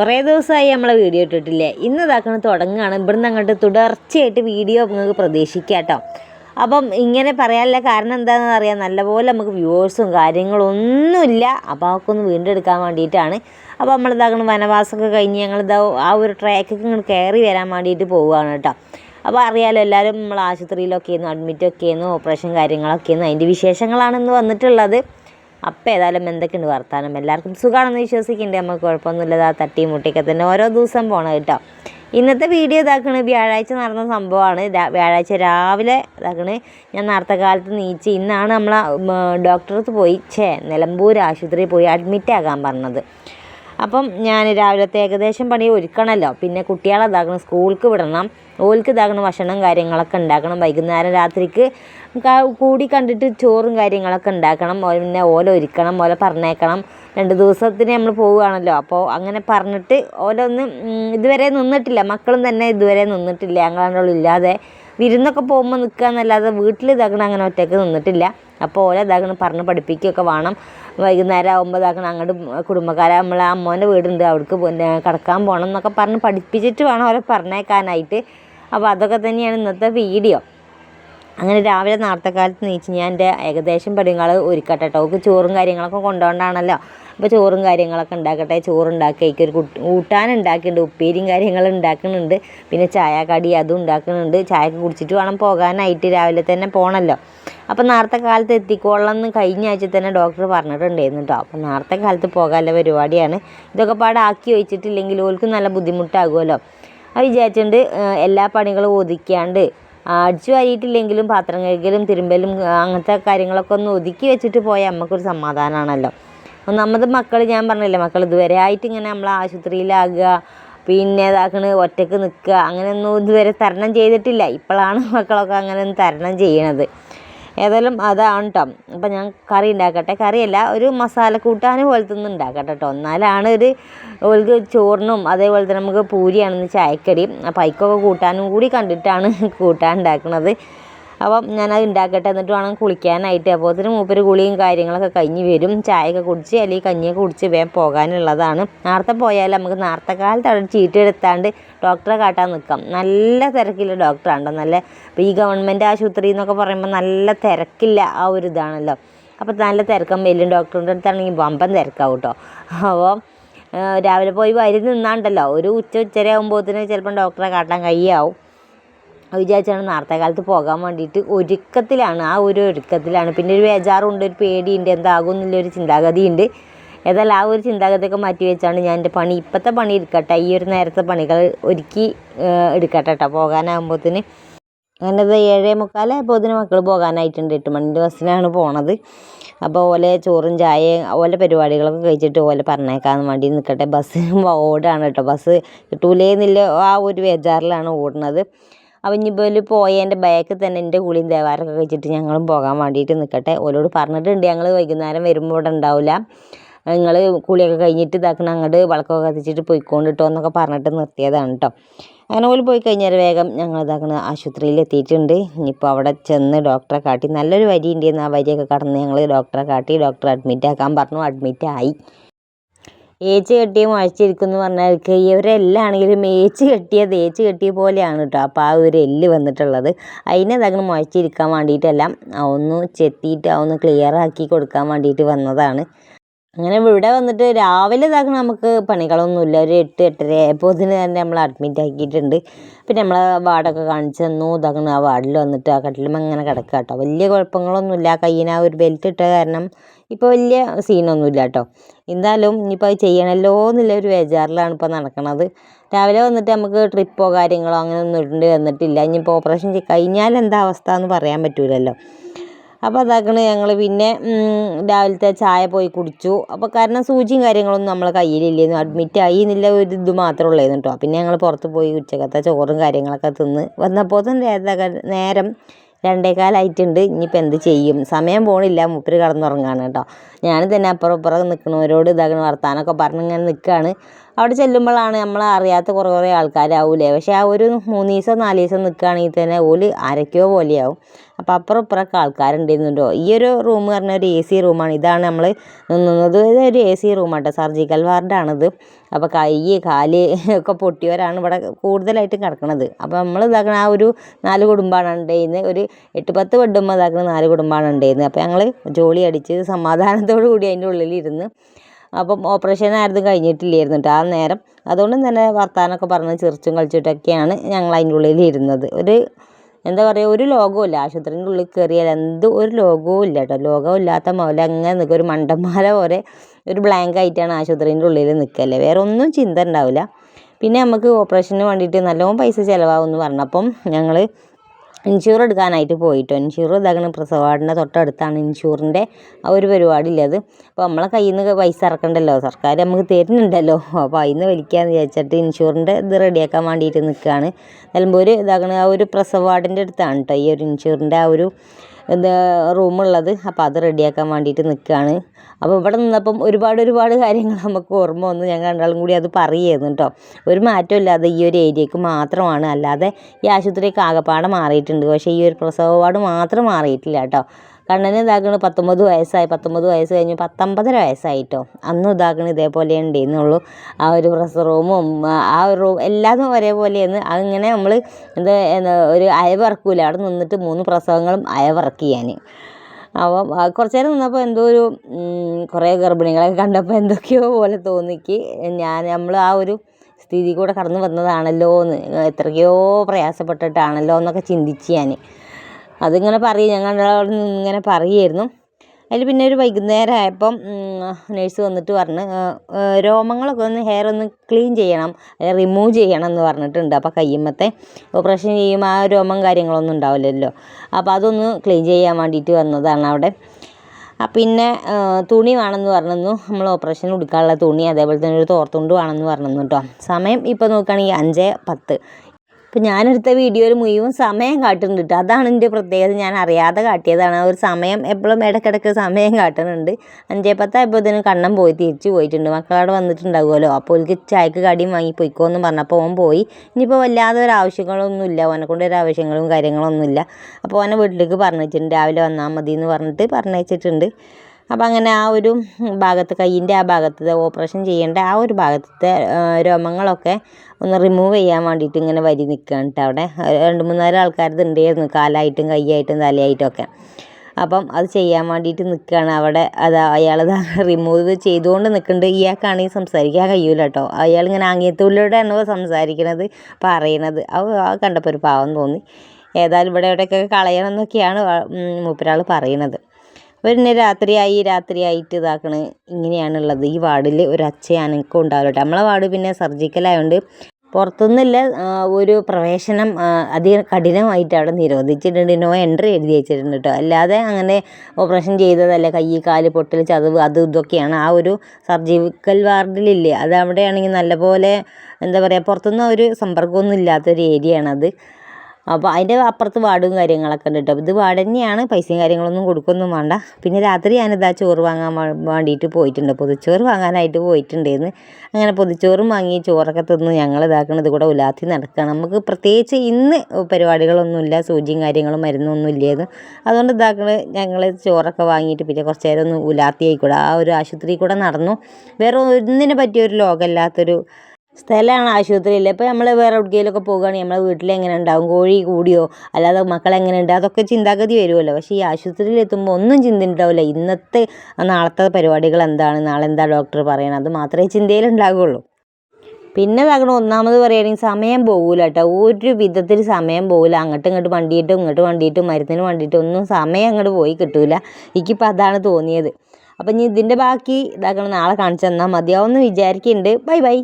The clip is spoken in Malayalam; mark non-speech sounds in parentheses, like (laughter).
കുറേ ദിവസമായി നമ്മളെ വീഡിയോ ഇട്ടിട്ടില്ലേ? ഇന്ന് ഇതാക്കണ തുടങ്ങുകയാണ്. ഇവിടുന്ന് അങ്ങോട്ട് തുടർച്ചയായിട്ട് വീഡിയോ നിങ്ങൾക്ക് പ്രതീക്ഷിക്കാം കേട്ടോ. അപ്പം ഇങ്ങനെ പറയാനുള്ള കാരണം എന്താണെന്ന് അറിയാം. നല്ലപോലെ നമുക്ക് വ്യൂവേഴ്സും കാര്യങ്ങളൊന്നുമില്ല. അപ്പോൾ അവർക്കൊന്ന് വീണ്ടെടുക്കാൻ വേണ്ടിയിട്ടാണ്. അപ്പോൾ നമ്മൾ ഇതാക്കണം വനവാസമൊക്കെ കഴിഞ്ഞ് ഞങ്ങളിതാ ആ ഒരു ട്രാക്കൊക്കെ ഇങ്ങോട്ട് കയറി വരാൻ വേണ്ടിയിട്ട് പോവുകയാണ് കേട്ടോ. അപ്പോൾ അറിയാലോ എല്ലാവരും നമ്മൾ ആശുപത്രിയിലൊക്കെ ആയിരുന്നു അഡ്മിറ്റൊക്കെ ആയിരുന്നു ഓപ്പറേഷൻ കാര്യങ്ങളൊക്കെ ആയിരുന്നു അതിന്റെ വിശേഷങ്ങളാണ് ഇന്ന് വന്നിട്ടുള്ളത്. അപ്പം ഏതായാലും എന്തൊക്കെയുണ്ട് വർത്താനം? എല്ലാവർക്കും സുഖമാണെന്ന് വിശ്വസിക്കുന്നുണ്ട് നമുക്ക് കുഴപ്പമൊന്നുമില്ല. ആ തട്ടി മുട്ടിയൊക്കെ തന്നെ ഓരോ ദിവസം പോകണം കേട്ടോ. ഇന്നത്തെ വീഡിയോ ഇതാക്കണത് വ്യാഴാഴ്ച നടന്ന സംഭവമാണ്. വ്യാഴാഴ്ച രാവിലെ ഇതാക്കണ്. ഞാൻ നേരത്തെ കാലത്ത് നീച്ച് ഇന്നാണ് നമ്മൾ ഡോക്ടർക്ക് പോയി. ചേ നിലമ്പൂർ ആശുപത്രിയിൽ പോയി അഡ്മിറ്റ് ആകാൻ പറഞ്ഞത്. അപ്പം ഞാൻ രാവിലത്തെ ഏകദേശം പണി ഒരുക്കണമല്ലോ പിന്നെ കുട്ടികളെ ഇതാക്കണം സ്കൂൾക്ക് വിടണം. ഓൽക്ക് ഇതാക്കണം ഭക്ഷണം കാര്യങ്ങളൊക്കെ ഉണ്ടാക്കണം. വൈകുന്നേരം രാത്രിക്ക് കൂടി കണ്ടിട്ട് ചോറും കാര്യങ്ങളൊക്കെ ഉണ്ടാക്കണം. പിന്നെ ഓല ഒരുക്കണം ഓല പറഞ്ഞേക്കണം. രണ്ട് ദിവസത്തിന് നമ്മൾ പോവുകയാണല്ലോ. അപ്പോൾ അങ്ങനെ പറഞ്ഞിട്ട് ഓലൊന്നും ഇതുവരെ നിന്നിട്ടില്ല. മക്കളും തന്നെ ഇതുവരെ നിന്നിട്ടില്ല. ഞങ്ങളോളം ഇല്ലാതെ വിരുന്നൊക്കെ പോകുമ്പോൾ നിൽക്കുക എന്നല്ലാതെ വീട്ടിൽ ഇതാക്കണം അങ്ങനെ ഒറ്റയ്ക്ക് നിന്നിട്ടില്ല. അപ്പോൾ ഓല ഇതാക്കണം പറഞ്ഞ് പഠിപ്പിക്കുകയൊക്കെ വേണം. വൈകുന്നേരം ആകുമ്പോൾ ഇതാക്കണം അങ്ങോട്ട് കുടുംബക്കാരെ നമ്മളെ അമ്മോന്റെ വീടുണ്ട് അവിടേക്ക് കിടക്കാൻ പോകണം എന്നൊക്കെ പറഞ്ഞ് പഠിപ്പിച്ചിട്ട് വേണം അവരെ പറഞ്ഞേക്കാനായിട്ട്. അപ്പോൾ അതൊക്കെ തന്നെയാണ് ഇന്നത്തെ വീഡിയോ അങ്ങനെ രാവിലെ നേരത്തെ കാലത്ത് നീച്ച് ഞാൻ എന്റെ ഏകദേശം പെടുങ്ങൾ ഒരുക്കട്ടെ കേട്ടോ അവൾക്ക് ചോറും കാര്യങ്ങളൊക്കെ കൊണ്ടുകൊണ്ടാണല്ലോ അപ്പോൾ ചോറും കാര്യങ്ങളൊക്കെ ഉണ്ടാക്കട്ടെ. ചോറുണ്ടാക്കി അതിലേക്ക് ഒരു കൂട്ടാൻ ഉണ്ടാക്കിയിട്ടുണ്ട്. ഉപ്പേരിയും കാര്യങ്ങളും ഉണ്ടാക്കുന്നുണ്ട്. പിന്നെ ചായ കടി അതും ഉണ്ടാക്കുന്നുണ്ട്. ചായക്ക് കുടിച്ചിട്ട് വേണം പോകാനായിട്ട് രാവിലെ തന്നെ പോകണമല്ലോ അപ്പോൾ നേരത്തെ കാലത്ത് എത്തിക്കോളാം എന്ന് കഴിഞ്ഞ ആഴ്ച തന്നെ ഡോക്ടർ പറഞ്ഞിട്ടുണ്ടായിരുന്നു കേട്ടോ അപ്പോൾ നേരത്തെ കാലത്ത് പോകാനുള്ള പരിപാടിയാണ്. ഇതൊക്കെ പാടെ ആക്കി വെച്ചിട്ടില്ലെങ്കിൽ ഓൾക്ക് നല്ല ബുദ്ധിമുട്ടാകുമല്ലോ. അത് വിചാരിച്ചുകൊണ്ട് ഏഹ്, എല്ലാ പണികളും ഒതുക്കിയാണ്ട് അടിച്ചു വാരിയിട്ടില്ലെങ്കിലും പാത്രം കഴുകലും തിരുമ്പലും അങ്ങനത്തെ കാര്യങ്ങളൊക്കെ ഒന്ന് ഒതുക്കി വെച്ചിട്ട് പോയ നമുക്കൊരു സമാധാനമാണല്ലോ നമ്മുടെ മക്കൾ ഞാൻ പറഞ്ഞില്ലേ മക്കൾ ഇതുവരെ ആയിട്ട് ഇങ്ങനെ നമ്മൾ ആശുപത്രിയിലാകുക പിന്നെ ഇതാക്കണ് ഒറ്റയ്ക്ക് നിൽക്കുക അങ്ങനെയൊന്നും ഇതുവരെ തരണം ചെയ്തിട്ടില്ല. ഇപ്പോഴാണ് മക്കളൊക്കെ അങ്ങനെ തരണം ചെയ്യണത്. ഏതായാലും അതാണ് കേട്ടോ അപ്പം ഞാൻ കറി ഉണ്ടാക്കട്ടെ കറിയല്ല ഒരു മസാല കൂട്ടാൻ പോലത്തെ ഒന്ന് ഉണ്ടാക്കട്ടെ കേട്ടോ എന്നാലാണ് ഒരു ഓൾക്ക് ചോറിനും അതേപോലെ തന്നെ നമുക്ക് പൂരിയാണെന്ന് ചായക്കടി അപ്പം അയക്കൊക്കെ കൂട്ടാനും കൂടി കണ്ടിട്ടാണ് (laughs) കൂട്ടാൻ ഉണ്ടാക്കുന്നത് അപ്പം ഞാനത് ഉണ്ടാക്കട്ടെ എന്നിട്ട് വേണം കുളിക്കാനായിട്ട്. അപ്പോൾ അതിന് മൂപ്പര് കുളിയും കാര്യങ്ങളൊക്കെ കഴിഞ്ഞ് വരും. ചായയൊക്കെ കുടിച്ച് അല്ലെങ്കിൽ കഞ്ഞിയൊക്കെ കുടിച്ച് വേഗം പോകാനുള്ളതാണ്. നേരത്തെ പോയാൽ നമുക്ക് നേരത്തെ കാലത്ത് അവിടെ ചീട്ട് എടുത്താണ്ട് ഡോക്ടറെ കാട്ടാൻ നിൽക്കാം. നല്ല തിരക്കില്ല ഡോക്ടറാണ്ടോ നല്ല ഇപ്പോൾ ഈ ഗവൺമെന്റ് ആശുപത്രി എന്നൊക്കെ പറയുമ്പോൾ നല്ല തിരക്കില്ല ആ ഒരു ഇതാണല്ലോ. അപ്പോൾ നല്ല തിരക്കം വലിയ ഡോക്ടറിന്റെ അടുത്താണെങ്കിൽ വമ്പൻ തിരക്കാവും കേട്ടോ. അപ്പോൾ രാവിലെ പോയി വരി നിന്നാണ്ടല്ലോ. ഒരു ഉച്ച ഉച്ചര ആകുമ്പോഴത്തേന് ചിലപ്പം ഡോക്ടറെ കാട്ടാൻ കഴിയാവും. വിചാരിച്ചാണ് നേരത്തെ കാലത്ത് പോകാൻ വേണ്ടിയിട്ട് ഒരുക്കത്തിലാണ്. ആ ഒരു ഒരുക്കത്തിലാണ്. പിന്നെ ഒരു ബേജാറുണ്ട് ഒരു പേടിയുണ്ട് എന്താകും എന്നുള്ളൊരു ചിന്താഗതിയുണ്ട്. ഏതായാലും ആ ഒരു ചിന്താഗതിയൊക്കെ മാറ്റി വെച്ചാണ് ഞാൻ എന്റെ പണി ഇപ്പോഴത്തെ പണി എടുക്കട്ടെ ഈ ഒരു നേരത്തെ പണികൾ ഒരുക്കി എടുക്കട്ടെ കേട്ടോ പോകാനാകുമ്പോഴത്തേന് അങ്ങനെ ഇത് ഏഴേ ഇതിന് മക്കൾ പോകാനായിട്ടുണ്ട്. എട്ട് മണിന്റെ ബസ്സിനാണ് പോണത്. അപ്പോൾ ഓലെ ചോറും ചായയും ഓലെ പരിപാടികളൊക്കെ കഴിച്ചിട്ട് ഓലെ പറഞ്ഞേക്കാൻ വേണ്ടി നിൽക്കട്ടെ ബസ് (laughs) ഓടാണ് കേട്ടോ ബസ് കിട്ടൂലേന്നില്ല ആ ഒരു ബേജാറിലാണ് ഓടുന്നത്. അപ്പം പോയ എന്റെ ബാക്കിൽ തന്നെ എന്റെ കുളിയും ദേവാരൊക്കെ വെച്ചിട്ട് ഞങ്ങളും പോകാൻ വേണ്ടിയിട്ട് നിൽക്കട്ടെ ഓലോട് പറഞ്ഞിട്ടുണ്ട് ഞങ്ങൾ വൈകുന്നേരം വരുമ്പോൾ ഇവിടെ ഉണ്ടാവില്ല നിങ്ങൾ കുളിയൊക്കെ കഴിഞ്ഞിട്ട് ഇതാക്കണം അങ്ങോട്ട് വിളക്കൊക്കെ കത്തിച്ചിട്ട് പോയിക്കൊണ്ടിട്ടോ എന്നൊക്കെ പറഞ്ഞിട്ട് നിർത്തിയതാണ് കേട്ടോ അങ്ങനെ പോലും പോയി കഴിഞ്ഞാൽ വേഗം ഞങ്ങൾ ഇതാക്കണ ആശുപത്രിയിൽ എത്തിയിട്ടുണ്ട്. ഇനിയിപ്പോൾ അവിടെ ചെന്ന് ഡോക്ടറെ കാട്ടി. നല്ലൊരു വരി ഉണ്ടായിരുന്നു ആ വരിയൊക്കെ കടന്ന് ഞങ്ങൾ ഡോക്ടറെ കാട്ടി. ഡോക്ടറെ അഡ്മിറ്റ് ആക്കാൻ പറഞ്ഞു. അഡ്മിറ്റ് ആയി. ഏച്ച് കെട്ടിയ മുഴച്ചിരിക്കും എന്ന് പറഞ്ഞാൽ ഇവരെല്ലാം ആണെങ്കിലും ഏച്ച് കെട്ടിയത് ഏച്ച് കെട്ടിയ പോലെയാണ് കേട്ടോ അപ്പോൾ ആ ഒരു എല്ല് വന്നിട്ടുള്ളത്. അതിനെ അതങ്ങനെ മുഴച്ചിരിക്കാൻ വേണ്ടിയിട്ടെല്ലാം ഒന്ന് ചെത്തിയിട്ട് ഒന്ന് ക്ലിയർ ആക്കി കൊടുക്കാൻ വേണ്ടിയിട്ട് വന്നതാണ്. അങ്ങനെ ഇവിടെ വന്നിട്ട് രാവിലെ ഇതാക്കണം നമുക്ക് പണികളൊന്നുമില്ല. ഒരു എട്ട് എട്ടര ആയപ്പോൾ ഇതിന് തന്നെ നമ്മൾ അഡ്മിറ്റ് ആക്കിയിട്ടുണ്ട്. പിന്നെ നമ്മളെ വാർഡൊക്കെ കാണിച്ചു തന്നു. ഇതാക്കണം ആ വാർഡിൽ വന്നിട്ട് ആ കട്ടിലും അങ്ങനെ കിടക്കുക കേട്ടോ വലിയ കുഴപ്പങ്ങളൊന്നുമില്ല. കയ്യിന് ആ ഒരു ബെൽറ്റ് ഇട്ട കാരണം ഇപ്പോൾ വലിയ സീനൊന്നുമില്ല കേട്ടോ എന്തായാലും ഇനിയിപ്പോൾ അത് ചെയ്യണമല്ലോ എന്നുള്ള ഒരു ബേജാറിലാണ് ഇപ്പോൾ നടക്കണത്. രാവിലെ വന്നിട്ട് നമുക്ക് ട്രിപ്പോ കാര്യങ്ങളോ അങ്ങനെ ഒന്നും ഇടേണ്ടി വന്നിട്ടില്ല. ഇനിയിപ്പോൾ ഓപ്പറേഷൻ കഴിഞ്ഞാൽ എന്താ അവസ്ഥ എന്ന് പറയാൻ പറ്റൂലല്ലോ. അപ്പോൾ അതാക്കണ് ഞങ്ങൾ പിന്നെ രാവിലത്തെ ചായ പോയി കുടിച്ചു. അപ്പോൾ കാരണം സൂചിയും കാര്യങ്ങളൊന്നും നമ്മളെ കയ്യിലില്ലായിരുന്നു അഡ്മിറ്റ് ആയി എന്നില്ല ഒരു ഇത് മാത്രമേ ഉള്ളായിരുന്നു കേട്ടോ പിന്നെ ഞങ്ങൾ പുറത്ത് പോയി ഉച്ചക്കത്തെ ചോറും കാര്യങ്ങളൊക്കെ തിന്ന് വന്നപ്പോൾ തന്നെ നേരം രണ്ടേകാലായിട്ടുണ്ട്. ഇനിയിപ്പോൾ എന്ത് ചെയ്യും? സമയം പോണില്ല. മുപ്പര് കടന്നുറങ്ങാണ് കേട്ടോ. ഞാൻ തന്നെ അപ്പുറം ഇപ്പുറം നിൽക്കണവരോട് ഇതാക്കണ വർത്താനമൊക്കെ പറഞ്ഞ് ഇങ്ങനെ നിൽക്കുകയാണ് അവിടെ ചെല്ലുമ്പോഴാണ് നമ്മൾ അറിയാത്ത കുറേ കുറേ ആൾക്കാരാവൂലേ? പക്ഷേ ആ ഒരു മൂന്ന് ദിവസം നാല് ദിവസം നിൽക്കുകയാണെങ്കിൽ തന്നെ ഓൽ ആരൊക്കെയോ പോലെയാവും. അപ്പോൾ അപ്പുറം ഇപ്പുറമൊക്കെ ആൾക്കാരുണ്ടായിരുന്നുണ്ടോ ഈ ഒരു റൂം പറഞ്ഞാൽ ഒരു എ സി റൂമാണ് ഇതാണ് നമ്മൾ നിന്നത്. ഒരു എ സി റൂമാട്ടോ സർജിക്കൽ വാർഡാണിത്. അപ്പോൾ കൈ കാൽ ഒക്കെ പൊട്ടിയവരാണ് ഇവിടെ കൂടുതലായിട്ടും കിടക്കുന്നത് അപ്പോൾ നമ്മൾ ഇതാക്കണ ആ ഒരു നാല് കുടുംബമാണ് ഉണ്ടായിരുന്നത്. ഒരു എട്ട് പത്ത് ബെഡുമ്പോൾ ഇതാക്കുന്ന നാല് കുടുംബമാണ് ഉണ്ടായിരുന്നത്. അപ്പോൾ ഞങ്ങൾ ജോലി അടിച്ച് സമാധാനത്തോടു കൂടി അതിന്റെ ഉള്ളിലിരുന്ന് അപ്പം ഓപ്പറേഷൻ ആയിരുന്നു കഴിഞ്ഞിട്ടില്ലായിരുന്നു കേട്ടോ ആ നേരം. അതുകൊണ്ട് തന്നെ വർത്താനമൊക്കെ പറഞ്ഞ് ചിരിച്ചും കളിച്ചിട്ടൊക്കെയാണ് ഞങ്ങൾ അതിന്റെ ഉള്ളിൽ ഇരുന്നത് ഒരു എന്താ പറയുക ഒരു ലോകവും ഇല്ല. ആശുപത്രിന്റെ ഉള്ളിൽ കയറിയാൽ എന്ത് ഒരു ലോകവും ഇല്ല കേട്ടോ. ലോകവും ഇല്ലാത്ത പോലെ അങ്ങനെ നിൽക്കുക ഒരു മണ്ടന്മാര പോലെ ഒരു ബ്ലാങ്ക് ആയിട്ടാണ് ആശുപത്രിന്റെ ഉള്ളിൽ നിൽക്കല്ലേ വേറെ ഒന്നും ചിന്ത ഉണ്ടാവില്ല. പിന്നെ നമുക്ക് ഓപ്പറേഷന് വേണ്ടിയിട്ട് നല്ലോണം പൈസ ചിലവാകും എന്ന് പറഞ്ഞപ്പം ഞങ്ങൾ ഇൻഷൂർ എടുക്കാനായിട്ട് പോയിട്ടോ. ഇൻഷൂർ ഇതാക്കണ പ്രസവ തൊട്ടടുത്താണ് ഇൻഷൂറിന്റെ ആ ഒരു പരിപാടി ഇല്ലത് അപ്പോൾ നമ്മളെ കയ്യിൽ നിന്ന് പൈസ ഇറക്കണ്ടല്ലോ. സർക്കാർ നമുക്ക് തരുന്നുണ്ടല്ലോ. അപ്പോൾ അതിൽ നിന്ന് വലിക്കാമെന്ന് വിചാരിച്ചിട്ട് ഇൻഷൂറിന്റെ ഇത് റെഡിയാക്കാൻ വേണ്ടിയിട്ട് നിൽക്കുകയാണ്. നിലമ്പൂർ ഇതാക്കണ ആ ഒരു പ്രസവ വാർഡിന്റെ അടുത്താണ് കേട്ടോ ഈ ഒരു ഇൻഷൂറിന്റെ ആ ഒരു എന്താ റൂമുള്ളത്. അപ്പോൾ അത് റെഡിയാക്കാൻ വേണ്ടിയിട്ട് നിൽക്കുകയാണ് അപ്പോൾ ഇവിടെ നിന്നപ്പം ഒരുപാട് ഒരുപാട് കാര്യങ്ങൾ നമുക്ക് ഓർമ്മ വന്നു. ഞാൻ കണ്ടാലും കൂടി അത് പറയുമായിരുന്നു കേട്ടോ. ഒരു മാറ്റമില്ലാതെ ഈ ഒരു ഏരിയക്ക് മാത്രമാണ്. അല്ലാതെ ഈ ആശുപത്രിയൊക്കെ ആകെപ്പാടെ മാറിയിട്ടുണ്ട്. പക്ഷേ ഈ ഒരു പ്രസവ വാർഡ് മാത്രം മാറിയിട്ടില്ല കേട്ടോ. കണ്ണന് ഇതാക്കണ് പത്തൊമ്പത് വയസ്സായി. പത്തൊമ്പത് വയസ്സ് കഴിഞ്ഞ് പത്തൊമ്പതര വയസ്സായിട്ടോ. അന്ന് ഇതാക്കണ് ഇതേപോലെ ഉണ്ടായിരുന്നുള്ളൂ ആ ഒരു പ്രസ് റൂമും ആ ഒരു റൂം എല്ലാതും ഒരേപോലെയാണ്. അങ്ങനെ നമ്മൾ എന്താ ഒരു അയവിറക്കൂല. അവിടെ നിന്നിട്ട് മൂന്ന് പ്രസവങ്ങളും അയവിറക്കി ഞാൻ അപ്പം കുറച്ച് നേരം നിന്നപ്പോൾ എന്തോ ഒരു കുറേ ഗർഭിണികളൊക്കെ കണ്ടപ്പോൾ എന്തൊക്കെയോ പോലെ തോന്നിക്ക്. ഞാൻ നമ്മൾ ആ ഒരു സ്ഥിതി കൂടെ കടന്നു വന്നതാണല്ലോ എന്ന് എത്രയോ പ്രയാസപ്പെട്ടിട്ടാണല്ലോ എന്നൊക്കെ ചിന്തിച്ച് ഞാൻ അതിങ്ങനെ പറയും ഞങ്ങളോട് ഇങ്ങനെ പറയുമായിരുന്നു അതിൽ പിന്നെ ഒരു വൈകുന്നേരം ആയപ്പം നേഴ്സ് വന്നിട്ട് പറഞ്ഞ് രോമങ്ങളൊക്കെ ഒന്ന് ഹെയർ ഒന്ന് ക്ലീൻ ചെയ്യണം റിമൂവ് ചെയ്യണം എന്ന് പറഞ്ഞിട്ടുണ്ട്. അപ്പോൾ കയ്യുമ്പത്തെ ഓപ്പറേഷൻ ചെയ്യുമ്പോൾ ആ രോമം കാര്യങ്ങളൊന്നും ഉണ്ടാവില്ലല്ലോ. അപ്പോൾ അതൊന്ന് ക്ലീൻ ചെയ്യാൻ വേണ്ടിയിട്ട് വന്നതാണ് അവിടെ. പിന്നെ തുണി വേണമെന്ന് പറഞ്ഞു നമ്മൾ ഓപ്പറേഷൻ എടുക്കാനുള്ള തുണി അതേപോലെ തന്നെ ഒരു തോർത്തുണ്ട് വേണമെന്ന് പറഞ്ഞു കേട്ടോ. സമയം ഇപ്പോൾ നോക്കുകയാണെങ്കിൽ അഞ്ച് പത്ത്. ഇപ്പം ഞാനെടുത്ത വീഡിയോയിൽ മുഴുവൻ സമയം കാട്ടുന്നുണ്ട് കേട്ടോ അതാണ് എന്റെ പ്രത്യേകത. ഞാൻ അറിയാതെ കാട്ടിയതാണ്. ഒരു സമയം എപ്പോഴും ഇടയ്ക്കിടയ്ക്ക് സമയം കാട്ടുന്നുണ്ട്. അഞ്ചേ പത്തായപ്പോൾ ഇതിന് കണ്ണം പോയി തിരിച്ചു പോയിട്ടുണ്ട്. മക്കളവിടെ വന്നിട്ടുണ്ടാകുമല്ലോ അപ്പോൾ എനിക്ക് ചായക്ക് കടിയും വാങ്ങി പൊയ്ക്കോ എന്ന് പറഞ്ഞപ്പോൾ ഓൻ പോയി. ഇനിയിപ്പോൾ വല്ലാതെ ഒരു ആവശ്യങ്ങളൊന്നുമില്ല ഓനെ കൊണ്ട് ഒരു ആവശ്യങ്ങളും കാര്യങ്ങളൊന്നുമില്ല അപ്പോൾ ഓനെ വീട്ടിലേക്ക് പറഞ്ഞു പറഞ്ഞിട്ടുണ്ട് രാവിലെ വന്നാൽ മതി എന്ന് പറഞ്ഞിട്ട് പറഞ്ഞയച്ചിട്ടുണ്ട്. അപ്പം അങ്ങനെ ആ ഒരു ഭാഗത്ത് കയ്യിന്റെ ആ ഭാഗത്ത് ഓപ്പറേഷൻ ചെയ്യേണ്ട ആ ഒരു ഭാഗത്തെ രോമങ്ങളൊക്കെ ഒന്ന് റിമൂവ് ചെയ്യാൻ വേണ്ടിയിട്ട് ഇങ്ങനെ വരി നിൽക്കുകയാണ് കേട്ടോ അവിടെ. രണ്ട് മൂന്നാൽ ആൾക്കാരത് ഉണ്ടായിരുന്നു കാലായിട്ടും കൈയായിട്ടും തലയായിട്ടൊക്കെ അപ്പം അത് ചെയ്യാൻ വേണ്ടിയിട്ട് നിൽക്കുകയാണ് അവിടെ. അത് അയാളത് റിമൂവ് ചെയ്തുകൊണ്ട് നിൽക്കുന്നുണ്ട് ഇയാൾക്കാണെങ്കിൽ സംസാരിക്കാൻ കഴിയൂല കേട്ടോ അയാൾ ഇങ്ങനെ ആംഗ്യത്തിലൂടെയാണ് സംസാരിക്കണത് പറയണത്. അത് കണ്ടപ്പോൾ ഒരു പാവം തോന്നി. ഏതായാലും ഇവിടെ എവിടെയൊക്കെ കളയണം എന്നൊക്കെയാണ് മൂപ്പരാൾ പറയണത്. പിന്നെ രാത്രിയായി രാത്രിയായിട്ട് ഇതാക്കണ്. ഇങ്ങനെയാണുള്ളത്. ഈ വാർഡിൽ ഒരു അച്ഛ അനക്കം ഉണ്ടാവില്ല നമ്മളെ വാർഡ് പിന്നെ സർജിക്കലായതുകൊണ്ട് പുറത്തുനിന്നില്ല ഒരു പ്രവേശനം അധികം കഠിനമായിട്ട് അവിടെ നിരോധിച്ചിട്ടുണ്ട്. നോ എൻട്രി എഴുതി വെച്ചിട്ടുണ്ട് കേട്ടോ അല്ലാതെ അങ്ങനെ ഓപ്പറേഷൻ ചെയ്തതല്ല കൈ കാൽ പൊട്ടൽ ചതവ് അത് ഇതൊക്കെയാണ്. ആ ഒരു സർജിക്കൽ വാർഡിലില്ലേ. അത് അവിടെയാണെങ്കിൽ നല്ലപോലെ എന്താ പറയുക പുറത്തുനിന്ന് ഒരു സമ്പർക്കമൊന്നും ഇല്ലാത്തൊരു ഏരിയയാണത്. അപ്പോൾ അതിന്റെ അപ്പുറത്ത് വാടും കാര്യങ്ങളൊക്കെ ഉണ്ട് കേട്ടോ ഇത് വാർഡ് തന്നെയാണ് പൈസയും കാര്യങ്ങളൊന്നും കൊടുക്കൊന്നും വേണ്ട. പിന്നെ രാത്രി ഞാനിതാ ചോറ് വാങ്ങാൻ വേണ്ടിയിട്ട് പോയിട്ടുണ്ട്. പൊതിച്ചോറ് വാങ്ങാനായിട്ട് പോയിട്ടുണ്ടായിരുന്നു അങ്ങനെ പൊതിച്ചോറും വാങ്ങി ചോറൊക്കെ തിന്ന് ഞങ്ങൾ ഇതാക്കണത് കൂടെ ഉലാത്തി നടക്കുകയാണ് നമുക്ക് പ്രത്യേകിച്ച് ഇന്ന് പരിപാടികളൊന്നുമില്ല സൂചിയും കാര്യങ്ങളും മരുന്നൊന്നും ഇല്ലായിരുന്നു അതുകൊണ്ട് ഇതാക്കണ ഞങ്ങൾ ചോറൊക്കെ വാങ്ങിയിട്ട് പിന്നെ കുറച്ച് നേരം ഒന്ന് ഉലാത്തി ആയിക്കൂടെ ആ ഒരു ആശുപത്രിയിൽ കൂടെ നടന്നു. വേറെ ഒന്നിനെ പറ്റിയൊരു ലോകമല്ലാത്തൊരു സ്ഥലമാണ് ആശുപത്രിയിൽ ഇപ്പോൾ നമ്മൾ വേറെ എവിടേക്കെങ്കിലുമൊക്കെ പോകുകയാണെങ്കിൽ നമ്മളെ വീട്ടിൽ എങ്ങനെ ഉണ്ടാവും കോഴി കൂടിയോ? അല്ലാതെ മക്കൾ എങ്ങനെ ഉണ്ട് അതൊക്കെ ചിന്താഗതി വരുമല്ലോ പക്ഷേ ഈ ആശുപത്രിയിൽ എത്തുമ്പോൾ ഒന്നും ചിന്ത ഉണ്ടാവില്ല ഇന്നത്തെ നാളത്തെ പരിപാടികൾ എന്താണ്? നാളെ എന്താ ഡോക്ടർ പറയണത്? അത് മാത്രമേ ചിന്തയിൽ ഉണ്ടാകുള്ളൂ പിന്നെ ഇതാകണം ഒന്നാമത് പറയുകയാണെങ്കിൽ സമയം പോകില്ല കേട്ടോ. ഒരു വിധത്തിൽ സമയം പോകില്ല അങ്ങോട്ടും ഇങ്ങോട്ട് വണ്ടിയിട്ടും ഇങ്ങോട്ട് വണ്ടിയിട്ടും മരുന്നിന് വണ്ടിയിട്ടും ഒന്നും സമയം അങ്ങോട്ട് പോയി കിട്ടില്ല എനിക്കിപ്പോൾ അതാണ് തോന്നിയത്. അപ്പം ഇനി ഇതിന്റെ ബാക്കി ഇതാക്കണം. നാളെ കാണിച്ചു തന്നാൽ മതിയാവുമെന്ന് വിചാരിക്കുന്നുണ്ട് ബൈ ബൈ.